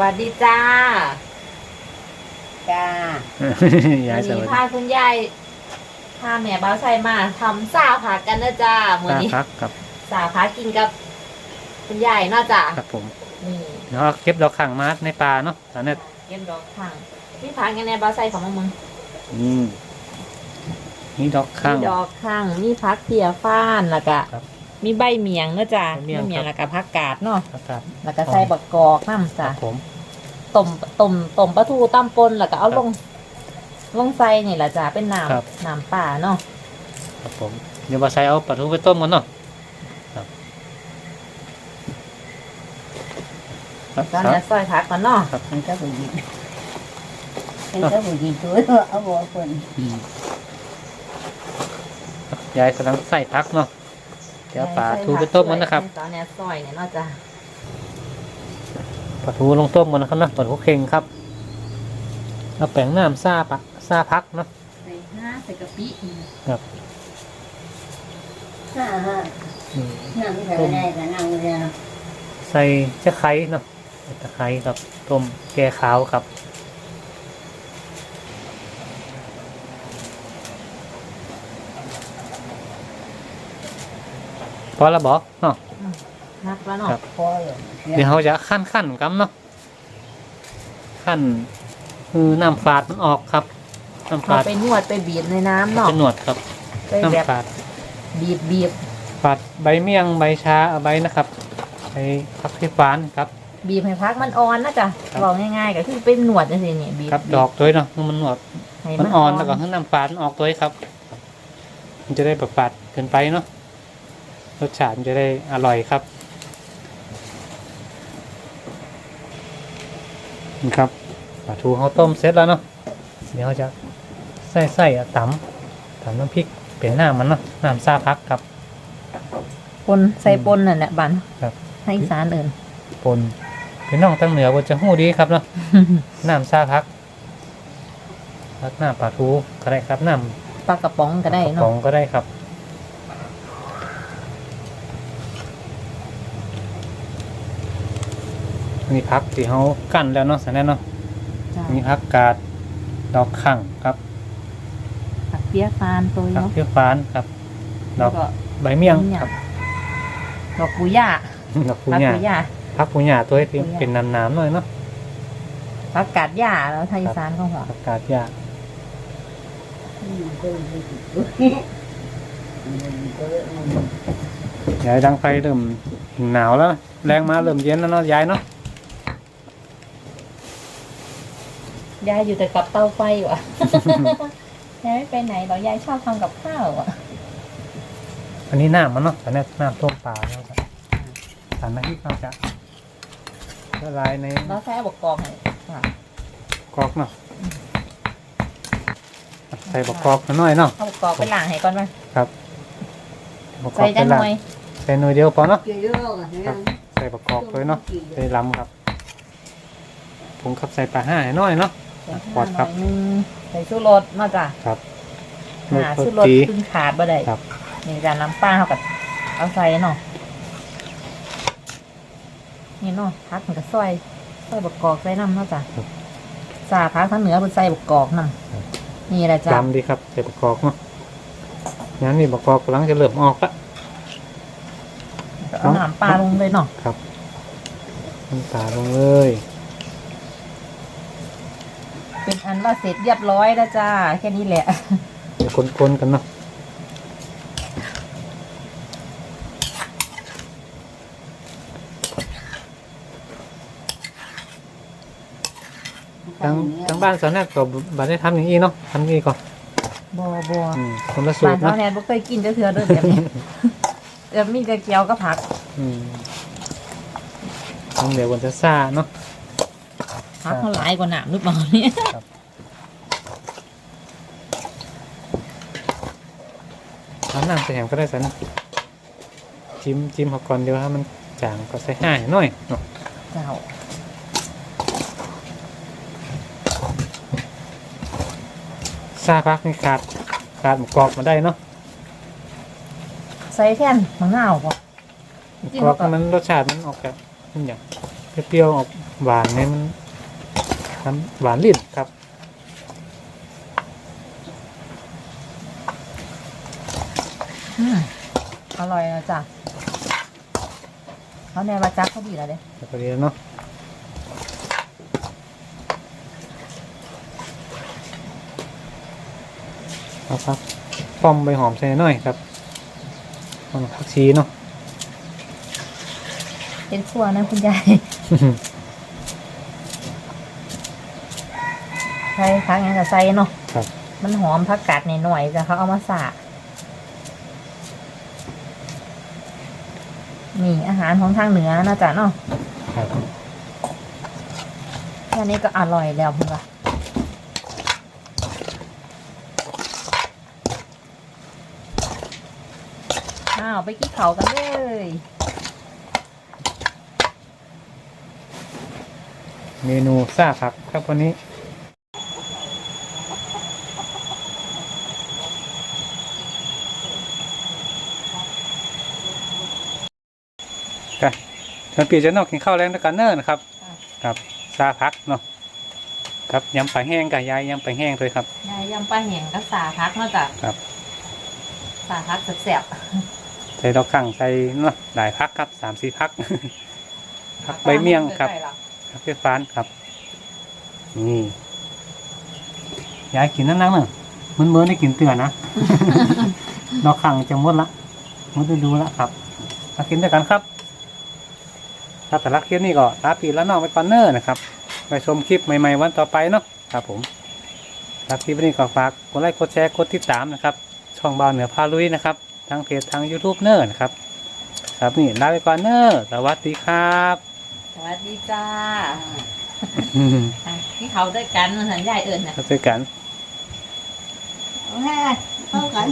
วัสดีจ้า จ้ายายวันสวันี้สดีพาคุณยายพาแม่บ้าวใส่มาทำซาผักกันนะจ้ามื้อตานี้พักครับซาผักกินกับ คุณยายเนาะจ้าครับผมนี่แล้วก็เก็บดอกขังมาในป่าเนาะตอนนี้เก็บดอกข้างมีผักกันในบ้าวใส่ของมึงอืมนี่ดอกขังมีดอกข้างมีผักเพียฟ้านแล้วก็ครับ มีใบเมียงเนาะจ้าใบเมียงใบเมียงครับแล้วก็ผักกาดเนาะครับครับ แล้วก็ใส่บักกอกน้ำครัจ้าบผม ต้มต้มต้มปลาทูตำปนแล้วก็เอาครับลง ลงใส่นี่แหละจ้าเป็นน้ครับำน้ำป่าเนาะครับผมเดี๋ยวมาใส่เอาปลาทูไปต้มกันเนาะครับครับตอนนี้ซอยผักก่อนเนาะครับ มันก็ผู้หญิงมันก็ผู้หญิงตัวเอาหัวคนอืมครับยายกำลังใส่พักเนาะเดี๋ยวปลาทูไปต้มกันนะครับตอนนี้ซอยเนี่ยเนาะจ้าปลาทูลงต้มกันนะครับเนาะปลาทูเค็งครับเอาแป้งน้ำซาปะซาพักเนาะใส่ห้าใส่กะปิครับฮ่าฮ่าอืมนั่งใส่ได้ก็นั่งเลยนะใส่ตะไคร้เนาะใส่ตะไคร้ครับต้มแก่ขาวครับ อและบอกเนาะ นักแล้วเนาะครับ พอเลยเดี๋ยวเขาจะขั้นขั้นกันเนาะขั้นคือน้ำฝาดมันออกครับน้ำเอาฝาดไปนวดไปบีบในน้ำเนาะจะหนวดครับไปแบบน้ำฝาดบีบบีบฝาดใบเมี่ยงใบชาเอาใบนะครับใบผักที่ฟานครับ บีบให้พักมันอ่อนนะจ้ะครับ บอกง่ายๆก็คือเป็นหนวดจังซี่นี่บีบครับบีดอกตัวเนาะมันหนวด ให้มันอ่อนแล้วก็ให้น้ำฝาดมันออกตัวครับ มันจะได้แบบฝาดเกินไปเนาะ รสชาติมันจะได้อร่อยครับนี่ครับปลาทูเขาต้มเสร็จแล้วเนาะเดี๋ยวเราจะใส่ใส่อะตำตำน้ำพริกเป็นน้ำมันเนาะน้ำซาพักครับ ปนใส่ปนนั่นแหละบันครับ ให้อีสานเอินปนพี่น้องตั้งเหนือบนจะหู้ดีครับเนาะน้ำซาพักพักน้ำปลาทูก็ได้ครับน้ำปลากระป๋องก็ได้กระป๋อเนาะงก็ได้ครับ มีพักที่เขากั้นแล้วเนาะสันแน่เนาะจ้ะมีพักกาดดอกขังครับผักเปียฟานตัวพักเนาะเพี้ยฟ้านครับ ดแล้อวกก็ใบเมี่ยงใบเมี่ยงครับ ดอกกุย่าดอกปูผักหญ้ากุย่าพักปูหญ้าตัวที่ปูหญ้า เป็นน้ำๆหน่อยเนาะผักกาดย่าแล้วไทยอีสานก็หัวพักกาดหญ้ามันก็ผู้หญิงตัวมันก็มันยายดังไฟเริ่มหนาวแล้ว แรงมาเริ่มเย็นแล้วเนาะยายเนาะ ยายอยู่แต่กับเตาไฟวะยายไม่ไปไหนหรอกยายชอบทำกับข้าวอะอันนี้น้ำมันเนาะแต่เนี่ยน้ำต้มปลาเนาะครับสารน้ำพริกเราจะละลายในแล้วแค่บกกองเลยค่ะกรอกเนาะใส่บกกรอกหน่อยเนาะเอาบกกอกไปล้างให้ก่อนไหมบกกรใส่อกจัใส่งหละน่อยใส่หน่อยเดียวพอเนาะเกี่ยวกับเนี่ยใส่บกกรอกเลยเนาะใส่ลำครับผมขับใส่ปลาห้าให้หน่อยเนาะ ขวดครับใส่หน่อยนึงใส่ชูรสเนาะจ้ะครับหาลูกชูรสตี ขึ้นขาดบ่ได้ครับ นี่จานน้ำปลาเขากับเอาใส่เนาะนี่เนาะพักมันก็ซอยซอยบกกอกใส่น้ำเนาะจ้ะสาพักทั้งเหนือเป็นใส่บกกอกน้ำนี่แหละจ้ะลำดีครับใส่บกกรอกเนาะงั้นนี่บกกรอกกำลังจะเริ่มออกละ เอาน้ำปลาลงเลยเนาะครับน้ำตาลงเลย เป็นอันว่าเสร็จเรียบร้อยแล้วจ้า แค่นี้แหละ เดี๋ยวคนๆกันเนาะทางทางบ้านสอนแนกก็บัได้ทำอย่างนี้เนาะทำอย่างนี้ก่อนบัวบัวอืมคนละสูบ้าตนรเขาเนาะแนนบ่เคยกินเด้อเถื่อเด้อแบบนี้เดี๋ยวมีแต่เกี๊ยวกับผัก อืมต้องเดี๋ยววันจะซ่าเนาะ ผักเขาหลายกว่าหนามหรือเปล่าเนี่ยน้ำน้ำใส่แหมก็ได้สันจิ้มจิ้มเขาก่อนเดี๋ยวถ้ามันจางก็ใส่ห้าให้หน่อยเนาะเจ้าซาพักนี่ขาดขาดหมูกรอบมาได้เนาะใส่แท่นมะนาวป่ะหมูจริงกรอบเหรอมันรสชาติมันออกแบบมันอย่างเปรี้ยวๆออกหวานเนี่ยมัน มันหวานลิ้นครับ อืมอร่อยแล้วจ้ะเขาในวาจักเขาดีแล้วเด้แล้วก็ดีแล้วเนาะเอาครับป้อมใบหอมใส่หน่อยครับมันผักชีเนาะเป็นครัวนะคุณยาย ใส่พักงั้นก็ใส่เนาะครับ มันหอมผักกาดหน่อยๆจ้ะเขาเอามาสานี่อาหารของทางเหนือนะจ๊ะเนาะครับแค่นี้ก็อร่อยแล้วคุณว่าอ้าวไปกี้เขากันเลยเมนูซ่าผักครับวันนี้กัน ท่านปีจะนอกกินข้าวแรงด้วยกันเนอร์นะครับ ครับซาพักเนาะครับยำปลาแห้งกับยายยำปลาแห้งเลยครับยายยำปลาแห้งกับสาพักเนาะจ้ะครับสาพักแซ่บใส่ดอกขังใส่เนาะหลายพักครับสามสี่พักๆพักใบเมี่ยงครับพักเพื่อฟานครับนี่ยายกินนั่นนั่งเนอะมันเมื่อได้กินเตือนนะดอกขังจะหมดละหมดฤดูละครับมากินด้วยกันครับ ถ้าแต่ละคลิปนี้ก็ลาปีแล้วน้องไปก่อนเนอร์นะครับ ไปชมคลิปใหม่ๆวันต่อไปเนาะครับผมครับคลิปนี้ก็ฝากกดไลค์กดแชร์กดติดตามนะครับ ช่องบาวเหนือพาลุยนะครับทางเพจทาง YouTube เนอร์นะครับ ครับนี่ลาไปก่อนเนอร์สวัสดีครับ สวัสดีจ้าอะที่เขาด้วยกันสัญญาเอิญนะแล้วเจอกัน เอาให้เข้ากัน